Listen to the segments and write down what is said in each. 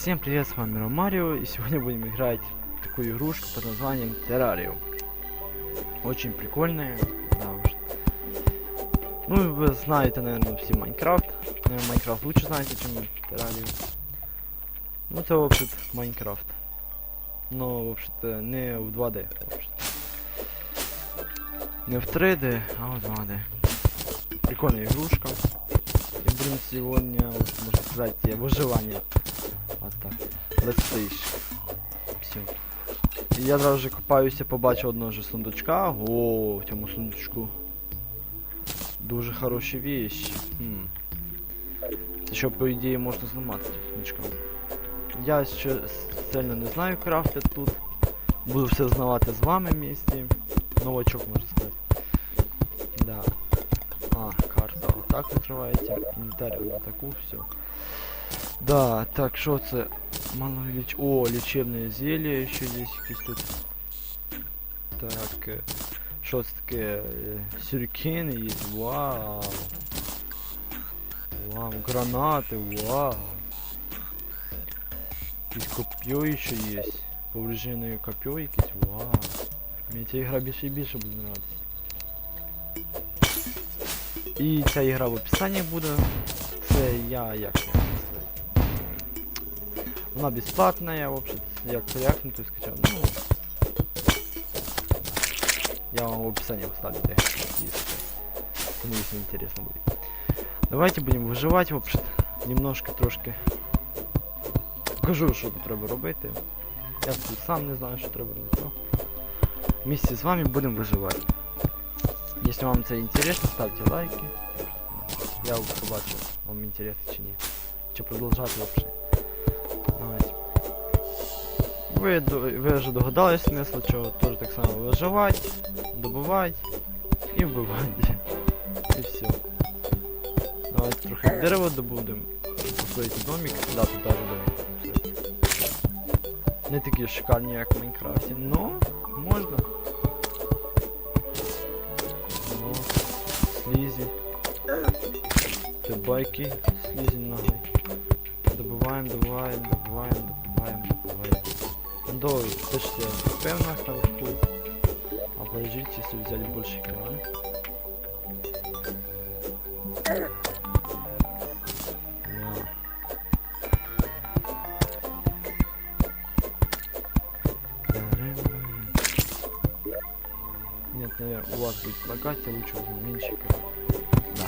Всем привет, с вами Ромарио, и сегодня будем играть в такую игрушку под названием Террариум. Очень прикольная, да уж. Ну, вы знаете, наверное, все Майнкрафт. Наверное, Майнкрафт лучше знаете, чем Террариум. Ну, це, вообще Майнкрафт. Но, вообще-то, не в 2D, вообще Не в 3D, а в 2D. Прикольная игрушка. И будем сегодня, можно сказать, выживание. Вот так. Летстріч. Все. І я зразу же копаюся, побачив одного ж сундучка. О, в цьому сундучку. Дуже хороші вещи. Хм. Це що, по ідеї, можна зламати цим сундучком. Я ще сильно не знаю крафти тут. Буду все знавати з вами вместе. Новачок, можна сказати. Да. А, карта. Отак відкриваєте. Інвентарь на таку, все. Да, так, що це? Мало ліч... О, лечебное зелье еще здесь якісь тут. Так, е, що це таке? Е, Сюрикени є, вау. Вау, гранаты, вау. Якесь копье еще есть. Поврежденное копье якесь, вау. Мені ця ігра більше і більше буде нравитися. І ця ігра в описанні буде. Це я як це сказати. Вона бесплатна, я вообще як реакнутую скачав. Ну. Я вам в описании оставлю, да, если кому если интересно будет. Давайте будем выживать, вообще немножко трошки. Покажу, що тут треба робити. Я сам не знаю, що треба робити. Вместе з вами будемо виживати. Если вам це интересно, ставьте лайки. Я побачу, вам интересно чи ні. Чи продовжати вообще. Давайте. Ви, до- ви вже догадались смисл чого, теж так само виживати, добувати і вбивати. І все. Давайте трохи дерева добудемо. Построїти домик. Да, тут даже домик. Не такі шикарні, як в Майнкрафті, но можна. О, слізі. Це байки, слізі нагай. Добываем, добываем, добываем, добываем, добываем. До, точно, ХП у нас наверху. Подождите, если взяли больше экран. Да. Нет, наверное, у вас будет лагать, лучше возьму меньше. Да.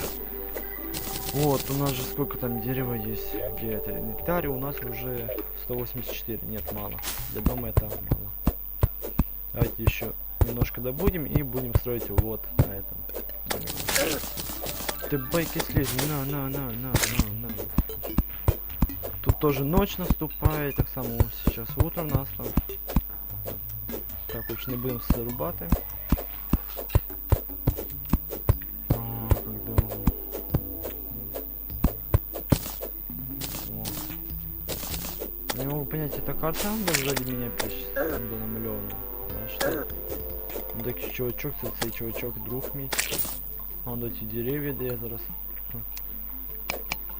Вот, у нас же сколько там дерева есть. Где это? Инвентарь у нас уже 184. Нет, мало. Для дома это мало. Давайте еще немножко добудем и будем строить вот на этом. Ты байки слезь, на, на, на, на, на, на. Тут тоже ночь наступает, так само сейчас утро настало. Так, лучше не будем зарубати. Не могу понять, это карта ангел сзади меня пишет, там де намальовано. Знаєш, що? Ну, такий чувачок, це чувачок, друг мій. А он эти деревья, де я зараз.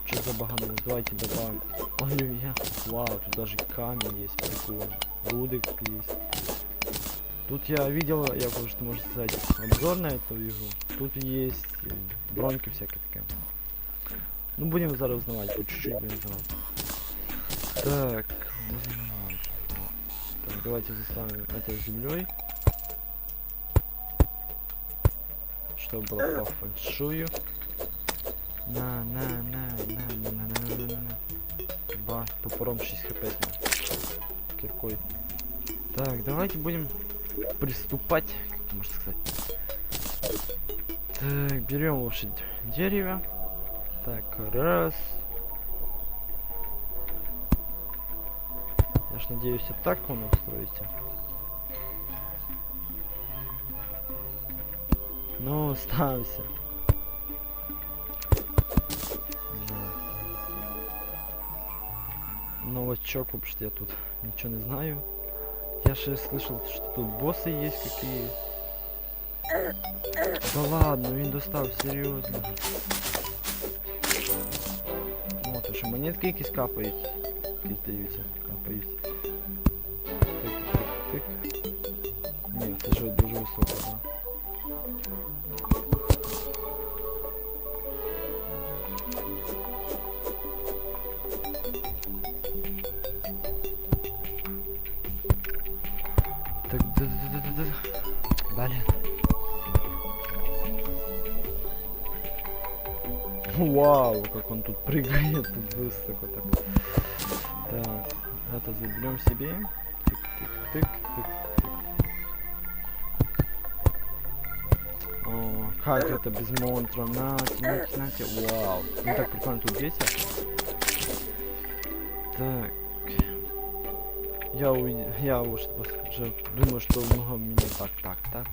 Что за багано? Давайте добавим. Ой, я. Вау, тут даже камень есть, прикольно. Рудик есть. Тут я видел, я уже что можно сказать, обзор на эту игру. Тут есть э, броньки всякие такие. Ну будем зараз узнавать, по чуть-чуть будем узнавать. Так. Так, давайте заставим это землей. Чтобы было по фэншую. На, на, на, на, на, на, на, на, на, на. Ба, топором 6 хп. Киркой. Так, давайте будем приступать, как можно сказать. Так, берем лошадь дерево. Так, раз. Я ж надеюсь, и так он устроите. Ну, ставься. Да. Новачок, вообще я тут ничего не знаю. Я же слышал, что тут боссы есть какие. Да ладно, він достав, серйозно. О, то що монетки якісь капають. якісь даються, капають. Тик. Ні, це ж дуже високо? Так, да, да, да, да, да. Блин. Вау, как он тут прыгает, тут высоко так. Так, это заберем себе Тык, тык, тык, тык, тык. О, как это без монстра? Нате, нате, нате. Вау. Ну так прикольно тут дети. Так. Я увидел, я уж уже думаю, что много меня так, так, так.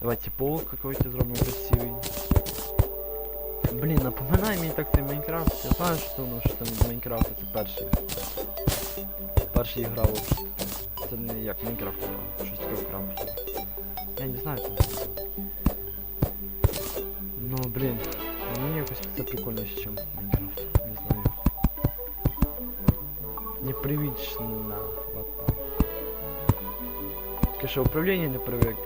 Давайте пол какой-то зробимо красивый. Блін, напоминай мені так цей Майнкрафт. Я знаю, що воно що там з Майнкрафту це перший. Перший гра взагалі. Це не як Майнкрафт, а щось таке в Крафті. Я не знаю там. Ну блін. Мені якось це прикольніше, ніж Майнкрафт. Не знаю. Непривично. Вот так. Таке що управління не привик.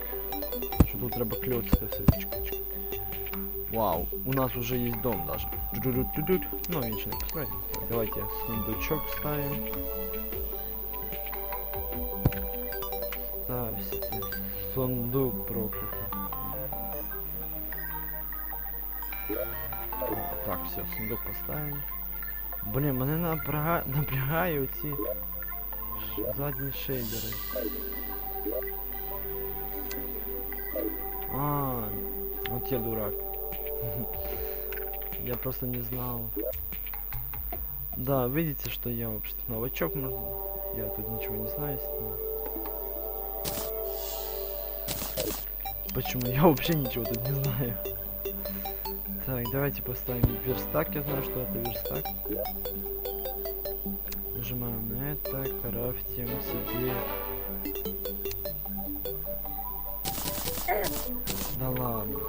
Що тут треба кльоцати все. Чик-чик. Вау, у нас уже есть дом даже. Ду-ду-ду-ду-ду. Ну, я ничего не построить. Так, давайте сундучок ставим. Сундук проклятый. О, Так, все, сундук поставим. Блин, мене напряга... напрягає оці ш- задні шейдери. А, вот я дурак. Я просто не знал. Да, видите, что я вообще-то новачок, но я тут ничего не знаю. с ним. Почему? Я вообще ничего тут не знаю. Так, давайте поставим верстак. Я знаю, что это верстак. Нажимаем на это, крафтим себе. Да ладно.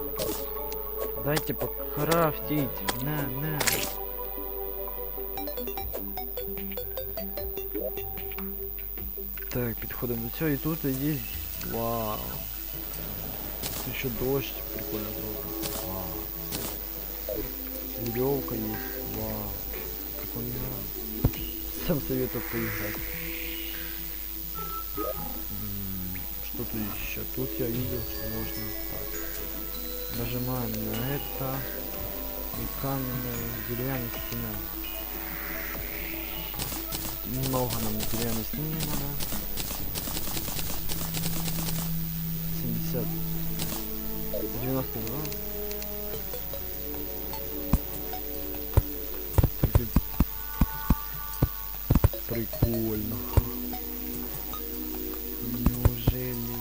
Дайте покрафтить. На, на. Так, підходимо до цього і тут є. Вау. Тут ще дощ прикольно зроблено. Вау. Веревка есть. Вау. Прикольно. Сам советую поиграть. М, Что тут еще? Тут я видел, что можно так. Нажимаем на это. И каменная деревянная стена. Много нам деревянной стены надо. 92. Так, Прикольно. Неужели?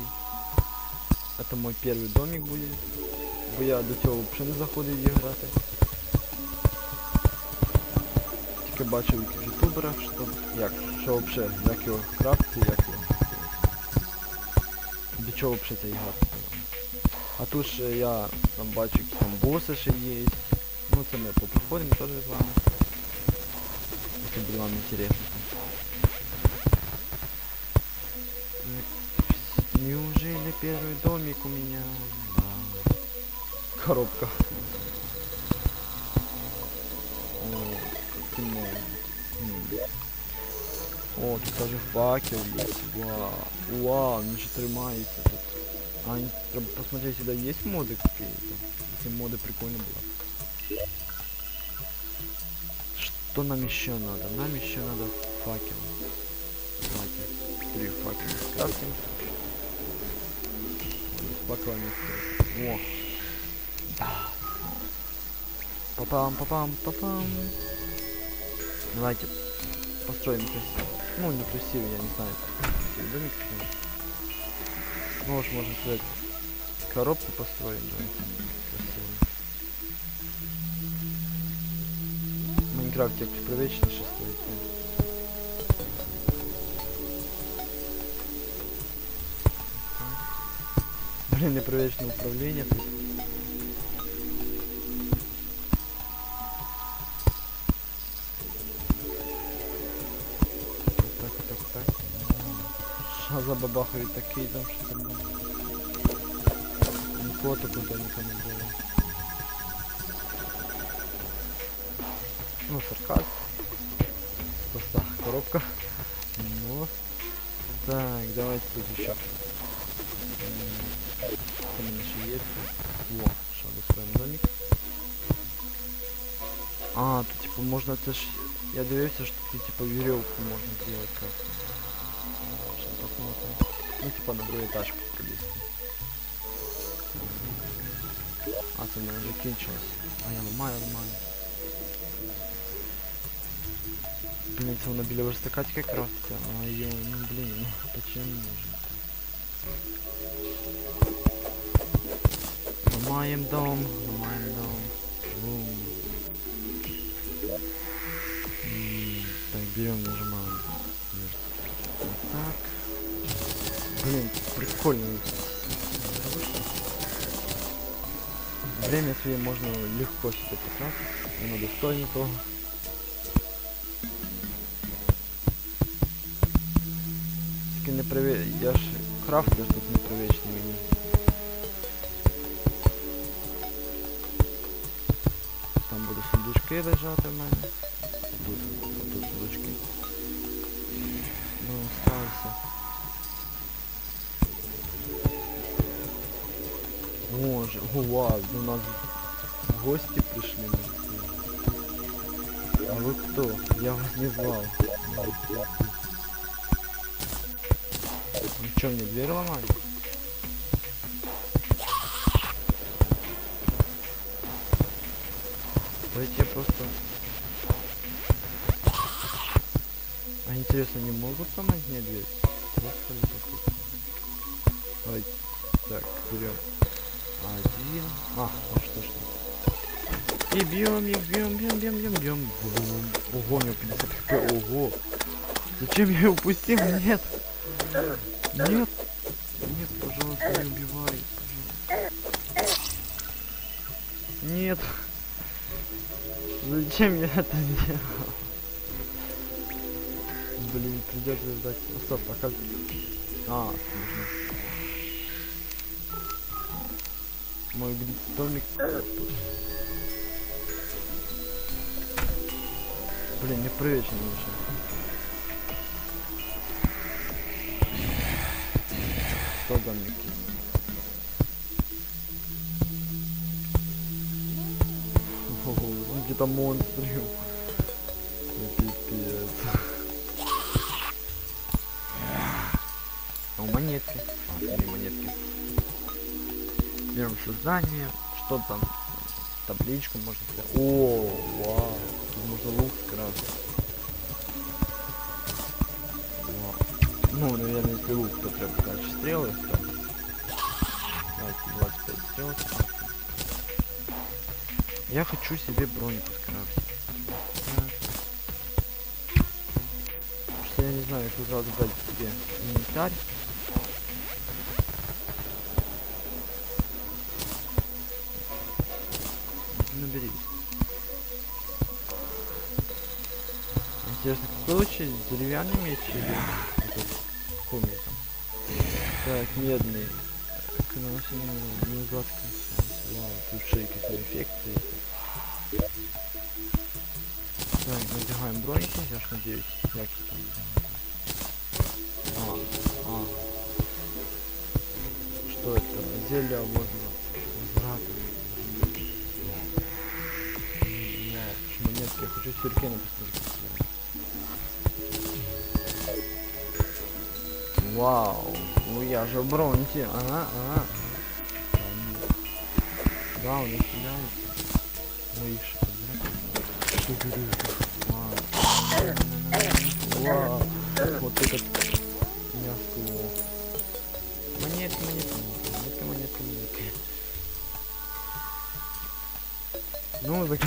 Это мой первый домик будет. Бо я до цього взагалі не заходив її грати. Тільки бачив в ютуберах, що як, що взагалі, як його крафти, як його. До чого взагалі ця ігра. А тут ще я там бачу, які там боси ще є. Ну це ми попроходимо теж з вами. Якщо буде вам інтересно. Так, Неужели первый домик у меня? Да. Коробка. О, как темно. М. О, тут даже факел есть. Вау. Вау, он же тримается тут. А, треба посмотреть, сюда есть моды какие-то? Если моды прикольно было. Что нам еще надо? Нам еще надо факел. Давайте. Три факела скрафтим. Факела не. О. Да. Папам, папам, папам. Давайте построим красиво. Ну, не красиво, я не знаю. как красивый домик. какой. Ну уж можно сказать, коробку построим, давайте. Красиво. В Майнкрафте якось привичніше стоїть. ну. Так. Блін, непривичне управління тут. За бабахою такий там там було. Нікого такого нікого не було. Ну, сарказм. Просто коробка. Ну. Так, давайте тут еще. Там еще есть. Во, что достроим домик. А, тут типа можно это ж... Я дивився, что тут типа веревку можно сделать как-то. Сейчас посмотрим. Ну типа на другой этаж пролезть. А, це в мене вже кінчилось. А я ламаю, ламаю. Блин, це воно біля верстака тільки крафтиться. А йо, ну блин, ну почему нужно так? Ламаем дом, ламаем дом. Бум. М, Так, берем, нажимаем. Вверх. Вот так. Блин, прикольно. Время своє можна легко себе потратити. Воно достойно того. Тільки не приве... Я ж крафтер тут не привичний мені. Там будуть сундучки лежати в мене. Тут, тут сундучки. Ну, стався. О, вау, до нас гости пришли А вы кто? Я вас не звал. Ну что, мне дверь ломали? Давайте я просто... А интересно, не могут сломать мне дверь? Какой- Давайте. Так, берем один. А, ну что ж. И бьем их, бьем, бьем, бьем, бьем, бьем. Ого, у него 50 хп, ого. Зачем я его упустил? Нет. Нет. Нет, пожалуйста, не убивай. Нет. Зачем я это сделал? Блин, придется ждать. Стоп, пока... А, нужно. Мой домик. Блин, непривычно уже. Что домики? Ого, ну монстры. Пипец. А у монетки. Берем создание. Что там? Табличку можно. О, вау. Тут можно лук скрасить. Вау. Ну, наверное, если лук, то треба дальше стрелы. Давайте 25 стрел. Я хочу себе броньку скрафтить. Так. Что я не знаю, как сразу дать себе инвентарь. Какой лучше, деревянный меч или этот куми там? Так, медный. К наносению неузлатка. Вау, тут шейки с эффекты. Так, надягаем броньку, я ж надеюсь, як її там. А, а. Что это? Зелье можно возврата. Вау, шмонетки, я хочу сюрикены посмотреть. Вау, ну я же в бронзе, ага, ага. Да, у них что Вау. Вот этот мяско. Монетки, монетки, монетки, монетки, монетки. Ну, так...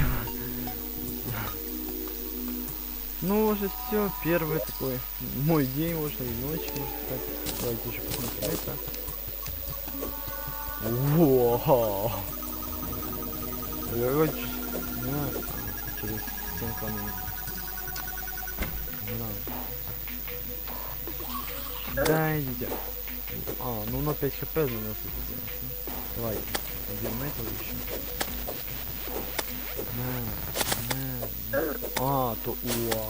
Ну, уже все, первый такой мой день, можно и ночь, можно сказать. Давайте еще посмотрим это. Вау! Я через стенку оно... Не надо. Да, идите. А, ну на 5 хп на нас Давай, убьем этого еще. На, на, на. А, то уа.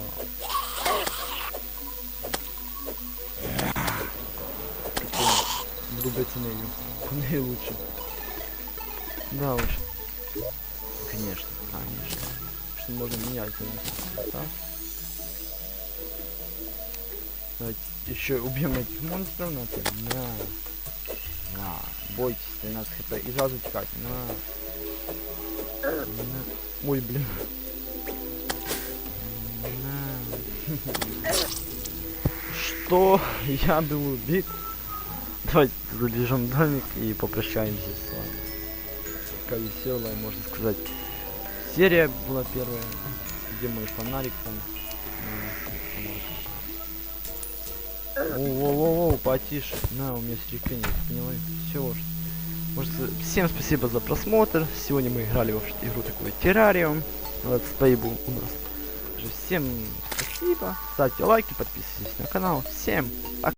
Буду брать энергию. Энергия лучше. Да уж. Конечно, конечно. Что можно менять, конечно. Так. Давайте еще убьем этих монстров на это. На. На. Бойтесь, 13 хп. И сразу текать. На. На. Ой, блин. Что? Я был убит. Давайте забежим в домик и попрощаемся с вами. Такая веселая, можно сказать. Серия была первая, где мой фонарик там. Воу-воу-воу, потише. На, у меня терпение, поняла? Все. Может, всем спасибо за просмотр. Сегодня мы играли в игру такую террариум. Летсплей был у нас. Также Всем спасибо. Ставьте лайки, подписывайтесь на канал. Всем пока.